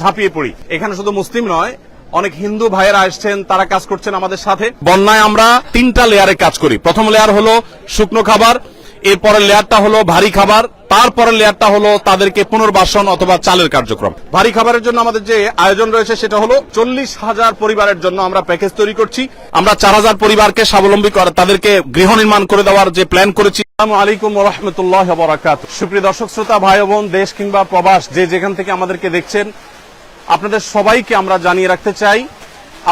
ঝাঁপিয়ে পড়ি। এখানে শুধু মুসলিম নয়, অনেক হিন্দু ভাইয়েরা আসছেন, তারা কাজ করছেন আমাদের সাথে। বন্যায় আমরা তিনটা লেয়ারে কাজ করি। প্রথম লেয়ার হলো শুকনো খাবার, এরপরের লেয়ারটা হলো ভারী খাবার, তারপরের লেয়ারটা হলো তাদেরকে পুনর্বাসন অথবা চালের কার্যক্রম। ভারী খাবারের জন্য আমাদের যে আয়োজন রয়েছে, সেটা হলো চল্লিশ হাজার পরিবারের জন্য আমরা প্যাকেজ তৈরি করছি। আমরা চার হাজার পরিবারকে স্বাবলম্বী করে, তাদেরকে গৃহ নির্মাণ করে দেওয়ার যে প্ল্যান করেছি। সুপ্রিয় দর্শক, শ্রোতা, ভাই বোন, দেশ কিংবা প্রবাস, যে যেখান থেকে আমাদেরকে দেখছেন আপনাদের সবাইকে আমরা জানিয়ে রাখতে চাই,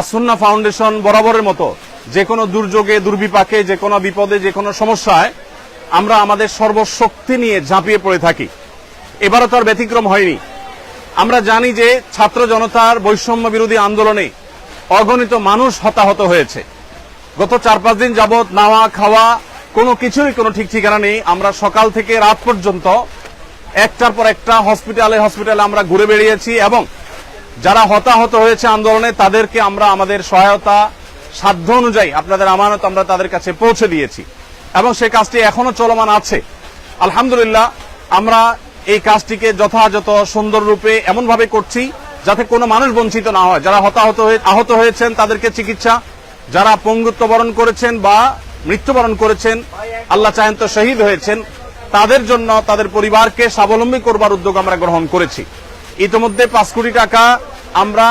আসুন্না ফাউন্ডেশন বরাবরের মতো যে কোনো দুর্যোগে, দুর্বিপাকে, যে কোনো বিপদে, যে কোনো সমস্যায় আমরা আমাদের সর্বশক্তি নিয়ে ঝাঁপিয়ে পড়ে থাকি। এবারও তার ব্যতিক্রম হয়নি। আমরা জানি যে ছাত্র জনতার বৈষম্য বিরোধী আন্দোলনে অগণিত মানুষ হতাহত হয়েছে। গত চার পাঁচ দিন যাবৎ নাওয়া, খাওয়া, কোনো কিছুরই কোনো ঠিক ঠিকানা নেই। আমরা সকাল থেকে রাত পর্যন্ত একটার পর একটা হসপিটালে হসপিটালে আমরা ঘুরে বেড়িয়েছি এবং যারা হতাহত হয়েছে আন্দোলনে, তাদেরকে আমরা আমাদের সহায়তা সাধ্য অনুযায়ী আপনাদের আমানত আমরা তাদের কাছে পৌঁছে দিয়েছি। এবং সেই কাজটি এখনও চলমান আছে। আলহামদুলিল্লাহ, আমরা এই কাজটিকে যথাযথ সুন্দর রূপে এমন ভাবে করছি যাতে কোনো মানুষ বঞ্চিত না হয়। যারা হতাহত হয়ে আহত হয়েছেন, তাদেরকে চিকিৎসা, যারা পঙ্গুত্ব বরণ করেছেন বা মৃত্যুবরণ করেছেন, আল্লাহ চাহেন তো শহীদ হয়েছেন, তাদের জন্য, তাদের পরিবারকে স্বাবলম্বী করবার উদ্যোগ আমরা গ্রহণ করেছি। ইতিমধ্যে পাঁচ কোটি টাকা আমরা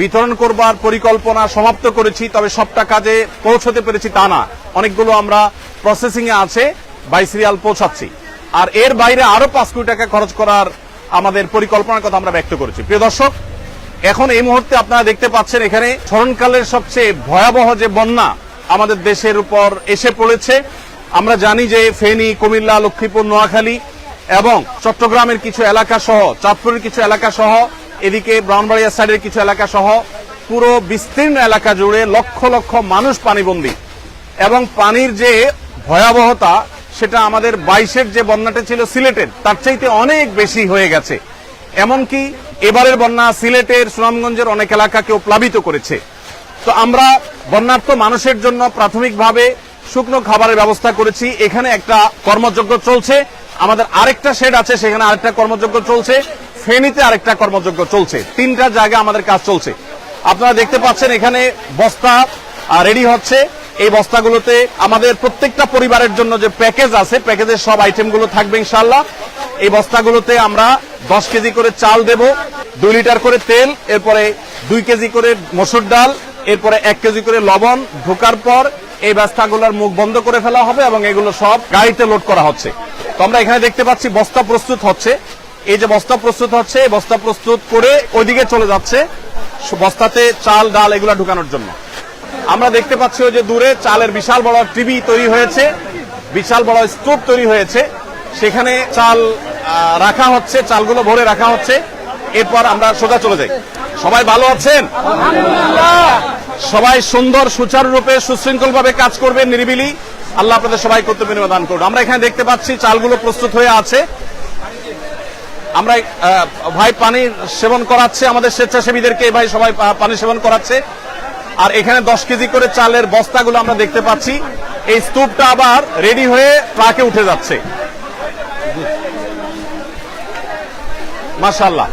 বিতরণ করবার পরিকল্পনা সমাপ্ত করেছি, তবে সবটা কাজে পৌঁছতে পেরেছি তা না। অনেকগুলো আমরা প্রসেসিং এ আছে বাই সিরিয়াল পৌঁছাচ্ছি। আর এর বাইরে আরও পাঁচ কোটি টাকা খরচ করার আমাদের পরিকল্পনার কথা আমরা ব্যক্ত করেছি। প্রিয় দর্শক, এখন এই মুহূর্তে আপনারা দেখতে পাচ্ছেন এখানে স্মরণকালের সবচেয়ে ভয়াবহ যে বন্যা আমাদের দেশের উপর এসে পড়েছে। আমরা জানি যে ফেনী, কুমিল্লা, লক্ষ্মীপুর, নোয়াখালী এবং চট্টগ্রামের কিছু এলাকা সহ, চাঁদপুরের কিছু এলাকা সহ এদিকে ব্রাউনবাড়িয়া সাইডের কিছু এলাকা সহ পুরো বিস্তীর্ণ এলাকা জুড়ে লক্ষ লক্ষ মানুষ পানিবন্দী। এবং পানির যে ভয়াবহতা, সেটা আমাদের বাইশের যে বন্যাটা ছিল সিলেটের, তার চাইতে অনেক বেশি হয়ে গেছে। এমনকি এবারের বন্যা সিলেটের, সুনামগঞ্জের অনেক এলাকাকেও প্লাবিত করেছে। তো আমরা বন্যার্থ মানুষের জন্য প্রাথমিকভাবে শুকনো খাবারের ব্যবস্থা করেছি। এখানে একটা কর্মযজ্ঞ চলছে। আমাদের আরেকটা শেড আছে, সেখানে আরেকটা কর্মযজ্ঞ চলছে। ফেনীতে আরেকটা কর্মযজ্ঞ চলছে। তিনটা জায়গায় আমাদের কাজ চলছে। আপনারা দেখতে পাচ্ছেন এখানে বস্তা রেডি হচ্ছে। এই বস্তাগুলোতে আমাদের প্রত্যেকটা পরিবারের জন্য যে প্যাকেজ আছে, প্যাকেজের সব আইটেমগুলো থাকবে ইনশাল্লাহ এই বস্তাগুলোতে আমরা দশ কেজি করে চাল দেব, দুই লিটার করে তেল, এরপরে দুই কেজি করে মসুর ডাল, এরপরে এক কেজি করে লবণ, ঢোকার পর এই বস্তাগুলোর মুখ বন্ধ করে ফেলা হবে এবং এগুলো সব গাড়িতে লোড করা হচ্ছে। তো আমরা এখানে দেখতে পাচ্ছি বস্তা প্রস্তুত হচ্ছে। এই যে বস্তা প্রস্তুত হচ্ছে বস্তা প্রস্তুত করে ওইদিকে চলে যাচ্ছে বস্তাতে চাল, ডাল এগুলো ঢুকানোর জন্য। আমরা দেখতে পাচ্ছি ওই যে দূরে চালের বিশাল বড় টিভি তৈরি হয়েছে, বিশাল বড় স্তূপ তৈরি হয়েছে। সেখানে চাল রাখা হচ্ছে, চালগুলো ভরে রাখা হচ্ছে। এরপর আমরা সোজা চলে যাই। সবাই ভালো আছেন? সবাই সুন্দর, সুচারুরূপে সুশৃঙ্খল ভাবে কাজ করবেন নিরিবিলি। আল্লাহ আপনাদের সবাই কর্তব্য দান করুন। আমরা এখানে দেখতে পাচ্ছি চালগুলো প্রস্তুত হয়ে আছে। আমরা ভাই পানি সেবন করাচ্ছে, আমাদের স্বেচ্ছাসেবীদেরকে ভাই সবাই পানি সেবন করাচ্ছে। আর এখানে দশ কেজি করে চালের বস্তাগুলো আমরা দেখতে পাচ্ছি। এই স্তূপটা আবার রেডি হয়ে ট্রাকে উঠে যাচ্ছে। মাশাল্লাহ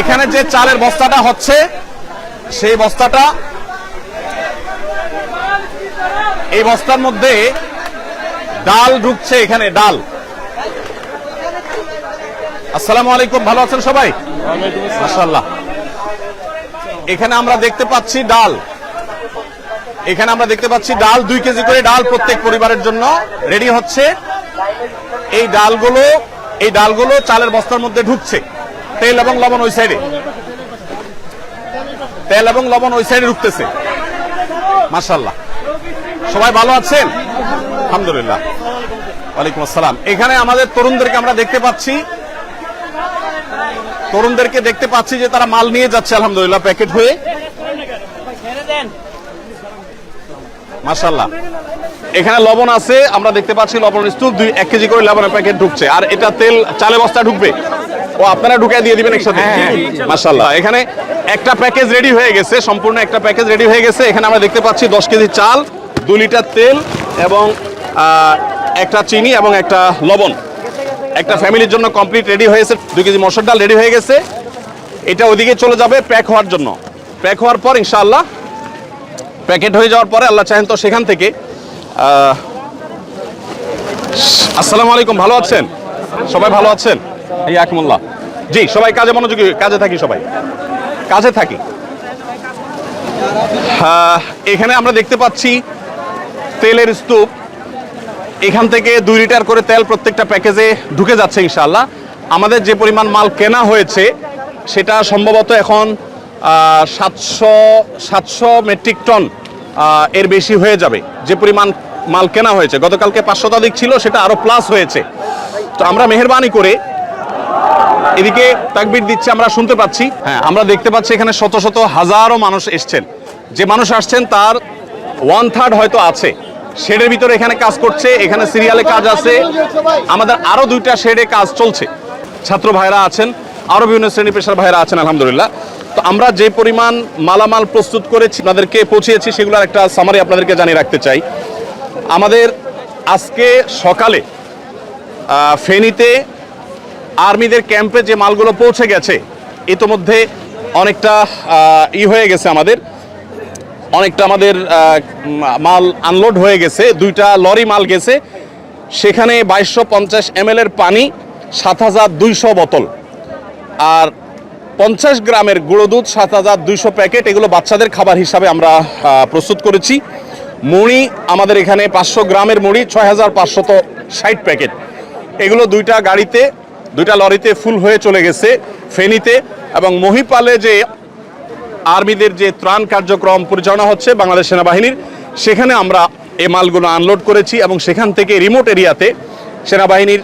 এখানে যে চালের বস্তাটা হচ্ছে, সেই বস্তাটা এই বস্তার মধ্যে ডাল ঢুকছে এখানে, ডাল। আসসালামু আলাইকুম ভালো আছেন সবাই? মাশাল্লাহ এখানে আমরা দেখতে পাচ্ছি ডাল। এখানে আমরা দেখতে পাচ্ছি ডাল দুই কেজি করে ডাল প্রত্যেক পরিবারের জন্য। রেডি হচ্ছে। এই ডালগুলো এই ডালগুলো চালের বস্তার মধ্যে ঢুকছে। তেল এবং লবণ ওই সাইডে। তেল এবং লবণ ওই সাইডে ঢুকতেছে। মাশাল্লাহ সবাই ভালো আছেন? আলহামদুলিল্লাহ। ওয়ালাইকুম আসসালাম। এখানে আমাদের তরুণদেরকে আমরা দেখতে পাচ্ছি। তরুণদেরকে দেখতে পাচ্ছি যে তারা মাল নিয়ে যাচ্ছে আলহামদুলিল্লাহ প্যাকেট হয়ে। মাশাল্লাহ এখানে লবণ আছে আমরা দেখতে পাচ্ছি লবণ স্তূপ দুই এক কেজি করে লবণের প্যাকেট ঢুকছে। আর এটা তেল চালে বস্তা ঢুকবে? ও আপনারা ঢুকে দিয়ে দিবেন একসাথে? মাশাল্লাহ এখানে একটা প্যাকেজ রেডি হয়ে গেছে সম্পূর্ণ একটা প্যাকেজ রেডি হয়ে গেছে। এখানে আমরা দেখতে পাচ্ছি দশ কেজি চাল দু লিটার তেল এবং একটা চিনি এবং একটা লবণ। একটা ফ্যামিলির জন্য কমপ্লিট রেডি হয়েছে দুই কেজি মসুর ডাল রেডি হয়ে গেছে। এটা ওদিকে চলে যাবে প্যাক হওয়ার জন্য। প্যাক হওয়ার পর ইনশাআল্লাহ প্যাকেট হয়ে যাওয়ার পরে আল্লাহ চাহেন তো সেখান থেকে। আসসালামু আলাইকুম, ভালো আছেন? সবাই ভালো আছেন? এই আকমুল্লাহ জি, সবাই কাজে মনোযোগী, কাজে থাকি সবাই। কাজে থাকি। এখানে আমরা দেখতে পাচ্ছি তেলের স্তূপ। এখান থেকে দুই লিটার করে তেল প্রত্যেকটা প্যাকেজে ঢুকে যাচ্ছে ইনশাআল্লাহ। আমাদের যে পরিমাণ মাল কেনা হয়েছে, সেটা সম্ভবত এখন সাতশো সাতশো মেট্রিক টন এর বেশি হয়ে যাবে। যে পরিমাণ মাল কেনা হয়েছে, গতকালকে পাঁচ শতাধিক ছিল, সেটা আরও প্লাস হয়েছে। তো আমরা মেহরবানি করে এদিকে তাকবির দিচ্ছে, আমরা শুনতে পাচ্ছি। হ্যাঁ আমরা দেখতে পাচ্ছি এখানে শত শত হাজারো মানুষ এসছেন। যে মানুষ আসছেন, তার ওয়ান থার্ড হয়তো আছে। শেডের ভিতরে এখানে কাজ করছে, এখানে সিরিয়ালে কাজ আছে। আমাদের আরও দুইটা শেডে কাজ চলছে। ছাত্র ভাইরা আছেন, আরও বিভিন্ন শ্রেণি পেশার ভাইরা আছেন, আলহামদুলিল্লাহ। তো আমরা যে পরিমাণ মালামাল প্রস্তুত করেছি, আপনাদেরকে পৌঁছিয়েছি, সেগুলোর একটা সামারি আপনাদেরকে জানিয়ে রাখতে চাই। আমাদের আজকে সকালে ফেনীতে আর্মিদের ক্যাম্পে যে মালগুলো পৌঁছে গেছে ইতোমধ্যে অনেকটা ই হয়ে গেছে আমাদের। অনেকটা আমাদের মাল আনলোড হয়ে গেছে। দুইটা লরি মাল গেছে। সেখানে বাইশশো পঞ্চাশ এম এর পানি, সাত হাজার দুইশো বোতল। আর পঞ্চাশ গ্রামের গুঁড়ো দুধ, সাত হাজার দুইশো প্যাকেট, এগুলো বাচ্চাদের খাবার হিসাবে আমরা প্রস্তুত করেছি। মুড়ি আমাদের এখানে পাঁচশো গ্রামের মুড়ি, ছয় হাজার পাঁচশত ষাট প্যাকেট। এগুলো দুইটা গাড়িতে, দুইটা লরিতে ফুল হয়ে চলে গেছে ফেনীতে। এবং মহিপালে যে আর্মিদের যে ত্রাণ কার্যক্রম পরিচালনা হচ্ছে বাংলাদেশ সেনাবাহিনীর, সেখানে আমরা এ মালগুলো আনলোড করেছি এবং সেখান থেকে রিমোট এরিয়াতে সেনাবাহিনীর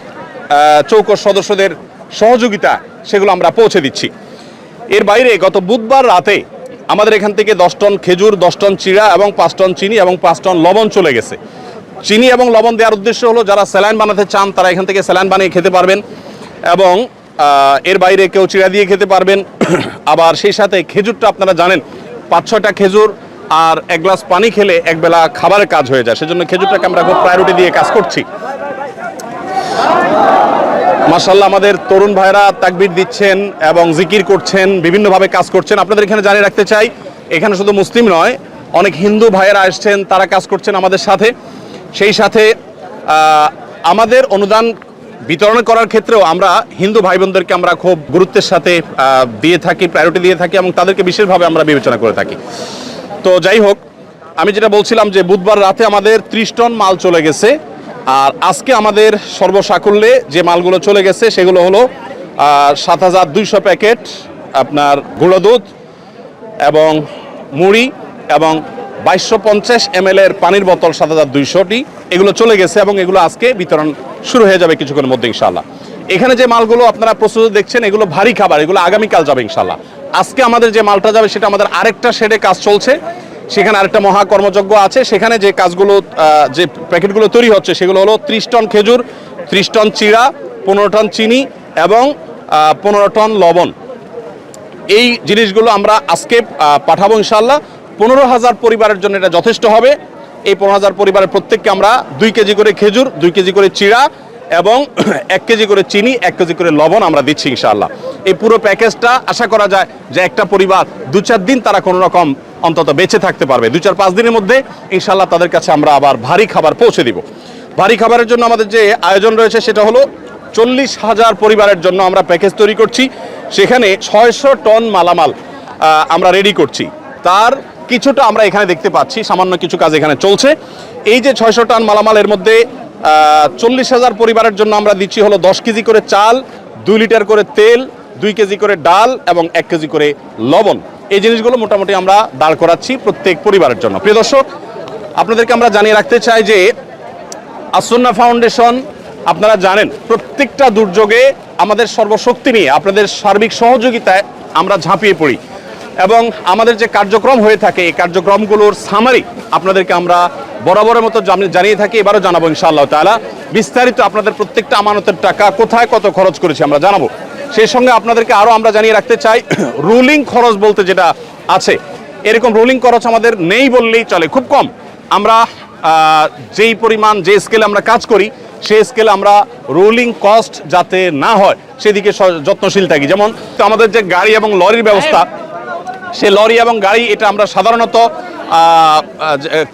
চৌকস সদস্যদের সহযোগিতা, সেগুলো আমরা পৌঁছে দিচ্ছি। এর বাইরে গত বুধবার রাতে আমাদের এখান থেকে দশ টন খেজুর, দশ টন চিড়া এবং পাঁচ টন চিনি এবং পাঁচ টন লবণ চলে গেছে। চিনি এবং লবণ দেওয়ার উদ্দেশ্য হলো, যারা স্যালাইন বানাতে চান, তারা এখান থেকে স্যালাইন বানিয়ে খেতে পারবেন এবং এর বাইরে কেউ চিড়া দিয়ে খেতে পারবেন। আবার সেই সাথে খেজুরটা আপনারা জানেন, পাঁচ ছয়টা খেজুর আর এক গ্লাস পানি খেলে একবেলা খাবারের কাজ হয়ে যায়। সেজন্য খেজুরটাকে আমরা খুব প্রায়োরিটি দিয়ে কাজ করছি। মাসাল্লাহ আমাদের তরুণ ভাইরা তাকবির দিচ্ছেন এবং জিকির করছেন, বিভিন্নভাবে কাজ করছেন। আপনাদের এখানে জানিয়ে রাখতে চাই, এখানে শুধু মুসলিম নয়, অনেক হিন্দু ভাইয়েরা আসছেন তারা কাজ করছেন আমাদের সাথে। সেই সাথে আমাদের অনুদান বিতরণ করার ক্ষেত্রেও আমরা হিন্দু ভাই বোনদেরকে আমরা খুব গুরুত্বের সাথে দিয়ে থাকি প্রায়োরিটি দিয়ে থাকি এবং তাদেরকে বিশেষভাবে আমরা বিবেচনা করে থাকি। তো যাই হোক, আমি যেটা বলছিলাম যে বুধবার রাতে আমাদের ত্রিশ টন মাল চলে গেছে। আর আজকে আমাদের সর্বসাকুল্যে যে মালগুলো চলে গেছে, সেগুলো হলো সাত হাজার দুইশো প্যাকেট আপনার গুঁড়ো দুধ এবং মুড়ি এবং বাইশশো পঞ্চাশ এম এর পানির বোতল সাত হাজার দুইশোটি। এগুলো চলে গেছে এবং এগুলো আজকে বিতরণ শুরু হয়ে যাবে কিছুক্ষণের মধ্যে ইনশাল্লাহ এখানে যে মালগুলো আপনারা প্রস্তুত দেখছেন, এগুলো ভারী খাবার, এগুলো আগামীকাল যাবে ইনশাল্লাহ আজকে আমাদের যে মালটা যাবে, সেটা আমাদের আরেকটা শেডে কাজ চলছে। সেখানে আরেকটা মহা কর্মযজ্ঞ আছে। সেখানে যে কাজগুলো যে প্যাকেটগুলো তৈরি হচ্ছে, সেগুলো হলো ত্রিশ টন খেজুর, ত্রিশ টন চিড়া, পনেরো টন চিনি এবং পনেরো টন লবণ। এই জিনিসগুলো আমরা আজকে পাঠাবো ইনশাল্লাহ পনেরো হাজার পরিবারের জন্য এটা যথেষ্ট হবে। এই পনেরো হাজার পরিবারের প্রত্যেককে আমরা দুই কেজি করে খেজুর, দুই কেজি করে চিড়া এবং এক কেজি করে চিনি, এক কেজি করে লবণ আমরা দিচ্ছি ইনশাআল্লাহ। এই পুরো প্যাকেজটা আশা করা যায় যে একটা পরিবার দু চার দিন তারা কোনো রকম অন্তত বেঁচে থাকতে পারবে। দু চার পাঁচ দিনের মধ্যে ইনশাআল্লাহ তাদের কাছে আমরা আবার ভারী খাবার পৌঁছে দিব। ভারী খাবারের জন্য আমাদের যে আয়োজন রয়েছে সেটা হলো চল্লিশ হাজার পরিবারের জন্য আমরা প্যাকেজ তৈরি করছি। সেখানে ছয়শো টন মালামাল আমরা রেডি করছি। তার কিছুটা আমরা এখানে দেখতে পাচ্ছি, সামান্য কিছু কাজ এখানে চলছে। এই যে ছয়শো টন মালামালের মধ্যে চল্লিশ হাজার পরিবারের জন্য আমরা দিচ্ছি হলো দশ কেজি করে চাল, দুই লিটার করে তেল, দুই কেজি করে ডাল এবং এক কেজি করে লবণ। এই জিনিসগুলো মোটামুটি আমরা দাঁড় করাচ্ছি প্রত্যেক পরিবারের জন্য। প্রিয় দর্শক, আপনাদেরকে আমরা জানিয়ে রাখতে চাই যে আসন্না ফাউন্ডেশন, আপনারা জানেন, প্রত্যেকটা দুর্যোগে আমাদের সর্বশক্তি নিয়ে, আপনাদের সার্বিক সহযোগিতায় আমরা ঝাঁপিয়ে পড়ি। এবং আমাদের যে কার্যক্রম হয়ে থাকে, এই কার্যক্রমগুলোর সামারি আপনাদেরকে আমরা বরাবরের মতো জানিয়ে থাকি, এবারও জানাব ইনশাআল্লাহ তাআলা। বিস্তারিত আপনাদের প্রত্যেকটা আমানতের টাকা কোথায় কত খরচ করেছি আমরা জানাব। সেই সঙ্গে আপনাদেরকে আরও আমরা জানিয়ে রাখতে চাই রুলিং খরচ বলতে যেটা আছে, এরকম রুলিং খরচ আমাদের নেই বললেই চলে, খুব কম। আমরা যেই পরিমাণ, যে স্কেলে আমরা কাজ করি, সেই স্কেলে আমরা রোলিং কস্ট যাতে না হয়, সেদিকে যত্নশীল থাকি। যেমন আমাদের যে গাড়ি এবং লরির ব্যবস্থা সে লরি এবং গাড়ি, এটা আমরা সাধারণত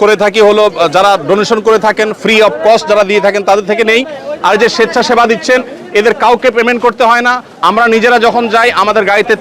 করে থাকি হলো, যারা ডোনেশন করে থাকেন ফ্রি অফ কস্ট যারা দিয়ে থাকেন, তাদের থেকে নেই। আর যে স্বেচ্ছাসেবা দিচ্ছেন, এদের কাউকে পেমেন্ট করতে হয় না। আমরা নিজেরা যখন যাই, আমাদের গাড়িতে